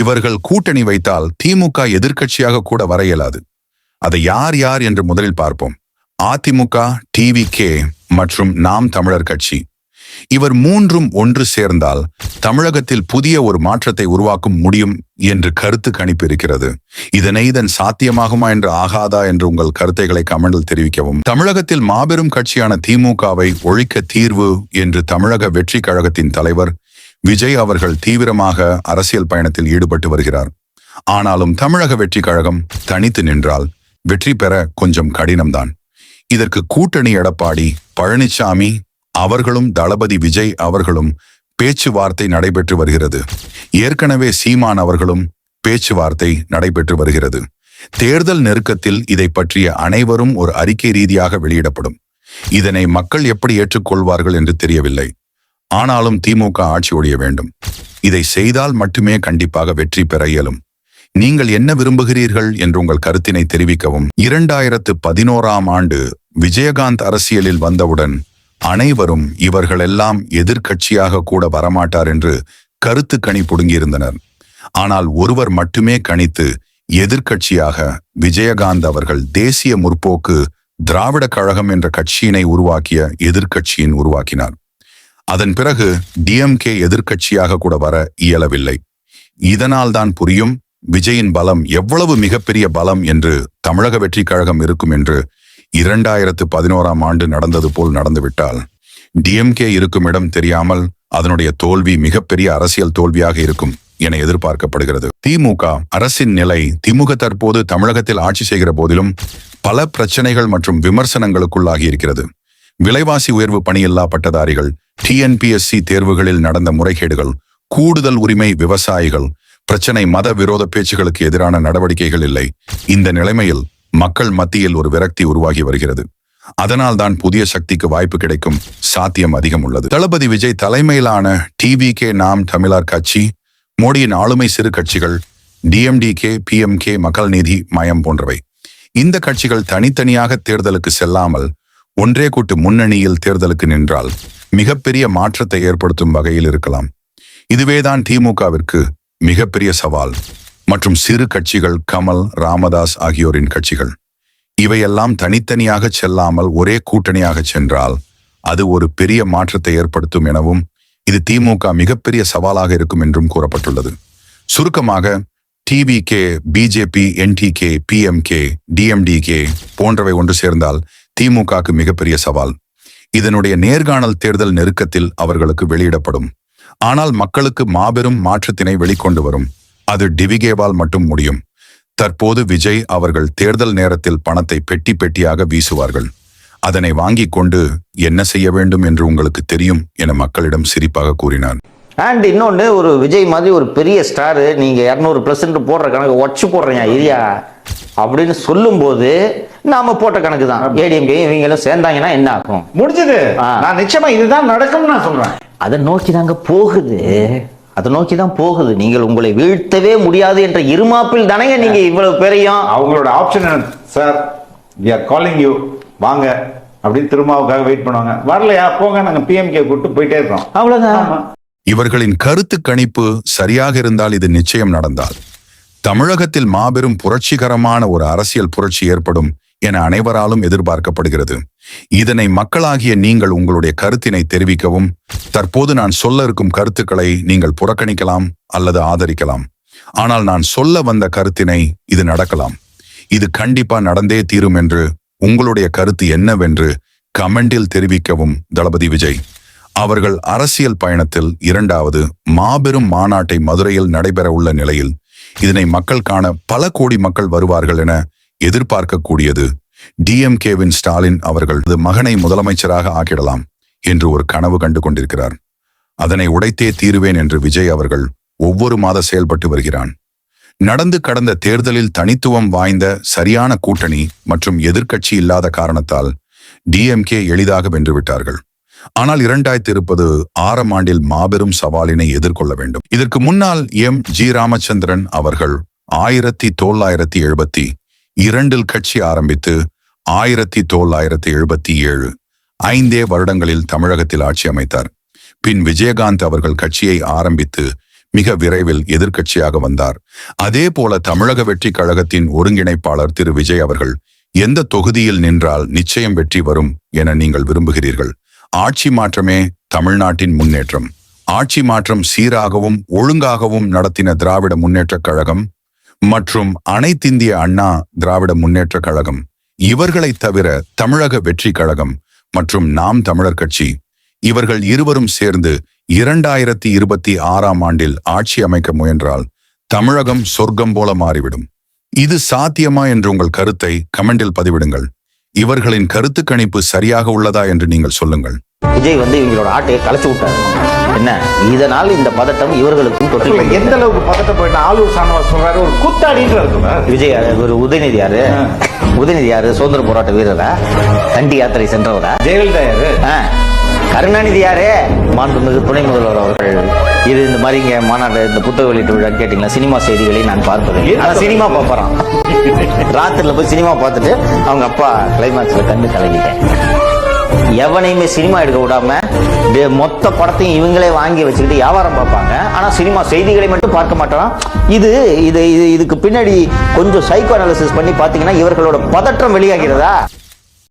இவர்கள் கூட்டணி வைத்தால் திமுக எதிர்க்கட்சியாக கூட வர இயலாது. அதை யார் யார் என்று முதலில் பார்ப்போம். அதிமுக டிவிகே மற்றும் நாம் தமிழர் கட்சி. இவர் மூன்றும் ஒன்று சேர்ந்தால் தமிழகத்தில் புதிய ஒரு மாற்றத்தை உருவாக்கும் முடியும் என்று கருத்து கணிப்பு இருக்கிறது இதனை இதன் சாத்தியமாகுமா என்று ஆகாதா என்று உங்கள் கருத்தைகளை கமெண்டில் தெரிவிக்கவும். தமிழகத்தில் மாபெரும் கட்சியான திமுகவை ஒழிக்க தீர்வு என்று தமிழக வெற்றி கழகத்தின் தலைவர் விஜய் அவர்கள் தீவிரமாக அரசியல் பயணத்தில் ஈடுபட்டு வருகிறார். ஆனாலும் தமிழக வெற்றி கழகம் தனித்து நின்றால் வெற்றி பெற கொஞ்சம் கடினம்தான். இதற்கு கூட்டணி எடப்பாடி பழனிசாமி அவர்களும் தளபதி விஜய் அவர்களும் பேச்சுவார்த்தை நடைபெற்று வருகிறது. ஏற்கனவே சீமான் அவர்களும் பேச்சுவார்த்தை நடைபெற்று வருகிறது. தேர்தல் நெருக்கத்தில் இதை பற்றிய அனைவரும் ஒரு அறிக்கை ரீதியாக வெளியிடப்படும். இதனை மக்கள் எப்படி ஏற்றுக்கொள்வார்கள் என்று தெரியவில்லை. ஆனாலும் திமுக ஆட்சி ஒழிய வேண்டும். இதை செய்தால் மட்டுமே கண்டிப்பாக வெற்றி பெற இயலும். நீங்கள் என்ன விரும்புகிறீர்கள் என்று உங்கள் கருத்தினை தெரிவிக்கவும். இரண்டாயிரத்து பதினோராம் ஆண்டு விஜயகாந்த் அரசியலில் வந்தவுடன் அனைவரும் இவர்களெல்லாம் எதிர்க்கட்சியாக கூட வரமாட்டார் என்று கருத்து கணி புடுங்கியிருந்தனர். ஆனால் ஒருவர் மட்டுமே கணித்து எதிர்க்கட்சியாக விஜயகாந்த் அவர்கள் தேசிய முற்போக்கு திராவிட கழகம் என்ற கட்சியினை உருவாக்கிய எதிர்க்கட்சியின் உருவாக்கினார். அதன் பிறகு டிஎம்கே எதிர்க்கட்சியாக கூட வர இயலவில்லை. இதனால்தான் புரியும் விஜயின் பலம் எவ்வளவு மிகப்பெரிய பலம் என்று தமிழக வெற்றி கழகம் இருக்கும் என்று இரண்டாயிரத்து பதினோராம் ஆண்டு நடந்தது போல் நடந்துவிட்டால் டிஎம்கே இருக்கும் இடம் தெரியாமல் அதனுடைய தோல்வி மிகப்பெரிய அரசியல் தோல்வியாக இருக்கும் என எதிர்பார்க்கப்படுகிறது. திமுக அரசின் நிலை திமுக தற்போது தமிழகத்தில் ஆட்சி செய்கிற போதிலும் பல பிரச்சனைகள் மற்றும் விமர்சனங்களுக்குள்ளாகி இருக்கிறது. விலைவாசி உயர்வு பணியில்லா பட்டதாரிகள் டிஎன்பிஎஸ்சி தேர்வுகளில் நடந்த முறைகேடுகள் கூடுதல் உரிமை விவசாயிகள் பிரச்சனை மத விரோத பேச்சுகளுக்கு எதிரான நடவடிக்கைகள் இல்லை. இந்த நிலைமையில் மக்கள் மத்தியில் ஒரு விரக்தி உருவாகி வருகிறது. அதனால்தான் புதிய சக்திக்கு வாய்ப்பு கிடைக்கும் சாத்தியம் அதிகம் உள்ளது. தளபதி விஜய் தலைமையிலான டிவிகே நாம் தமிழர் கட்சி மோடியின் ஆளுமை சிறு கட்சிகள் டிஎம்டிகே பிஎம்கே மக்கள் நீதி மயம் போன்றவை. இந்த கட்சிகள் தனித்தனியாக தேர்தலுக்கு செல்லாமல் ஒன்றே கூட்டு முன்னணியில் தேர்தலுக்கு நின்றால் மிகப்பெரிய மாற்றத்தை ஏற்படுத்தும் வகையில் இருக்கலாம். இதுவேதான் திமுகவிற்கு மிகப்பெரிய சவால். மற்றும் சிறு கட்சிகள் கமல் ராமதாஸ் ஆகியோரின் கட்சிகள். இவையெல்லாம் தனித்தனியாக செல்லாமல் ஒரே கூட்டணியாக சென்றால் அது ஒரு பெரிய மாற்றத்தை ஏற்படுத்தும் எனவும் இது திமுக மிகப்பெரிய சவாலாக இருக்கும் என்றும் கூறப்பட்டுள்ளது. சுருக்கமாக TVK BJP NTK PMK DMDK போன்றவை ஒன்று சேர்ந்தால் திமுகக்கு மிகப்பெரிய சவால். இதனுடைய நேர்காணல் தேர்தல் நெருக்கத்தில் அவர்களுக்கு வெளியிடப்படும். ஆனால் மக்களுக்கு மாபெரும் மாற்றத்தினை வெளிக்கொண்டு வரும். அது டிவிகேவால் மட்டும் முடியும். தற்போது விஜய் அவர்கள் தேர்தல் நேரத்தில் பணத்தை பெட்டி பெட்டியாக வீசுவார்கள். அதனை வாங்கிக் கொண்டு என்ன செய்ய வேண்டும் என்று உங்களுக்கு தெரியும் என மக்களிடம் சிரிப்பாக கூறினார் அண்ட் இன்னொன்று ஒரு விஜய் மாதிரி ஒரு பெரிய ஸ்டாரு நீங்கள் இரநூறு பர்சன்ட் போடுற கணக்கு உடச்சு போடுறீங்க ஐயா அப்படின்னு சொல்லும்போது நாம போட்ட கணக்கு தான் ஏடிஎம்கே இவங்களும் சேர்ந்தாங்கன்னா என்ன ஆகும்? முடிஞ்சது. நான் நிச்சயமா இதுதான் நடக்கும்னு நான் சொல்றேன். அதை நோக்கி தாங்க போகுது. அதை நோக்கி தான் போகுது. நீங்கள் உங்களை வீழ்த்தவே முடியாது என்ற இருமாப்பில் தானேங்க நீங்க இவ்வளவு பேரையும்? அவங்களோட option sir we are calling you வாங்க. அப்படின்னு திருமாவுக்காக வெயிட் பண்ணுவாங்க. வரலையா? போங்க. நாங்க பிஎம்கே கூப்பிட்டு போயிட்டே இருக்கோம். அவ்வளவுதான். இவர்களின் கருத்து கணிப்பு சரியாக இருந்தால் இது நிச்சயம் நடந்தால். தமிழகத்தில் மாபெரும் புரட்சிகரமான ஒரு அரசியல் புரட்சி ஏற்படும் என அனைவராலும் எதிர்பார்க்கப்படுகிறது. இதனை மக்களாகிய நீங்கள் உங்களுடைய கருத்தினை தெரிவிக்கவும் தற்போது நான் சொல்ல இருக்கும் கருத்துக்களை நீங்கள் புறக்கணிக்கலாம் அல்லது ஆதரிக்கலாம். ஆனால் நான் சொல்ல வந்த கருத்தினை இது நடக்கலாம். இது கண்டிப்பா நடந்தே தீரும் என்று உங்களுடைய கருத்து என்னவென்று கமெண்டில் தெரிவிக்கவும் தளபதி விஜய். அவர்கள் அரசியல் பயணத்தில் இரண்டாவது மாபெரும் மாநாட்டை மதுரையில் நடைபெற உள்ள நிலையில் இதனை மக்கள் காண பல கோடி மக்கள் வருவார்கள் என எதிர்பார்க்கக்கூடியது. டிஎம்கேவின் ஸ்டாலின் அவர்கள் மகனை முதலமைச்சராக ஆக்கிடலாம் என்று ஒரு கனவு கண்டு கொண்டிருக்கிறார். அதனை உடைத்தே தீருவேன் என்று விஜய் அவர்கள் ஒவ்வொரு மாத செயல்பட்டு வருகிறான். நடந்து கடந்த தேர்தலில் தனித்துவம் வாய்ந்த சரியான கூட்டணி மற்றும் எதிர்க்கட்சி இல்லாத காரணத்தால் டிஎம்கே எளிதாக வென்றுவிட்டார்கள் ஆனால் இரண்டாயிரத்தி இருப்பது ஆறாம் ஆண்டில் மாபெரும் சவாலினை எதிர்கொள்ள வேண்டும். இதற்கு முன்னால் எம். ஜி. ராமச்சந்திரன் அவர்கள் ஆயிரத்தி தொள்ளாயிரத்தி எழுபத்தி இரண்டில் கட்சி ஆரம்பித்து ஆயிரத்தி தொள்ளாயிரத்தி எழுபத்தி ஏழு ஐந்தே வருடங்களில் தமிழகத்தில் ஆட்சி அமைத்தார். பின் விஜயகாந்த் அவர்கள் கட்சியை ஆரம்பித்து மிக விரைவில் எதிர்க்கட்சியாக வந்தார். அதே போல தமிழக வெற்றி கழகத்தின் ஒருங்கிணைப்பாளர் திரு. விஜய் அவர்கள் எந்த தொகுதியில் நின்றால் நிச்சயம் வெற்றி வரும் என நீங்கள் விரும்புகிறீர்கள். ஆட்சி மாற்றமே தமிழ்நாட்டின் முன்னேற்றம். ஆட்சி மாற்றம் சீராகவும் ஒழுங்காகவும் நடத்தின திராவிட முன்னேற்றக் கழகம் மற்றும் அனைத்திந்திய அண்ணா திராவிட முன்னேற்றக் கழகம். இவர்களைத் தவிர தமிழக வெற்றி கழகம் மற்றும் நாம் தமிழர் கட்சி இவர்கள் இருவரும் சேர்ந்து இரண்டாயிரத்தி இருபத்தி ஆறாம் ஆண்டில் ஆட்சி அமைக்க முயன்றால் தமிழகம் சொர்க்கம் போல மாறிவிடும். இது சாத்தியமா என்று உங்கள் கருத்தை கமெண்டில் பதிவிடுங்கள். இவர்களின் கருத்து கணிப்பு சரியாக உள்ளதா என்று நீங்கள் சொல்லுங்கள். விஜய் வந்து இவங்களோட ஆட்டையை கலைச்சு விட்டாரு. என்ன? இதனால் இந்த பதட்டம் இவர்களுக்கும் தொற்று எந்த அளவுக்கு பதட்ட போயிட்டு ஆளூர் சாணவர் சொல்றாரு? ஒரு கூத்தாடின்றாரு சார் விஜய்? ஒரு உதயநிதி யாரு? உதயநிதி யாரு? சுதந்திர போராட்ட வீரரா? தண்டி யாத்திரை சென்றவரா? ஜெயலலிதா யாரு? கருணாநிதி யாரு? மாண்புமிகு துணை முதல்வர் அவர்கள். இது இந்த மாதிரி இங்க மாநாடு இந்த புத்தக வெளியீட்டு விழா கேட்டீங்களா? சினிமா செய்திகளை நான் பார்ப்பது ஆனா சினிமா பார்ப்பறான். ராத்திரில போய் சினிமா பார்த்துட்டு அவங்க அப்பா கிளைமேக்ஸ்ல கண்டு கலங்கிட்டேன் எவனையுமே சினிமா எடுக்க விடாம மொத்த படத்தையும் இவங்களே வாங்கி வச்சுக்கிட்டு வியாபாரம் பார்ப்பாங்க. ஆனா சினிமா செய்திகளை மட்டும் பார்க்க மாட்டோம். இது இது இது இதுக்கு பின்னாடி கொஞ்சம் சைக்கோ அனாலிசிஸ் பண்ணி பாத்தீங்கன்னா இவர்களோட பதற்றம் வெளியாகிறதா?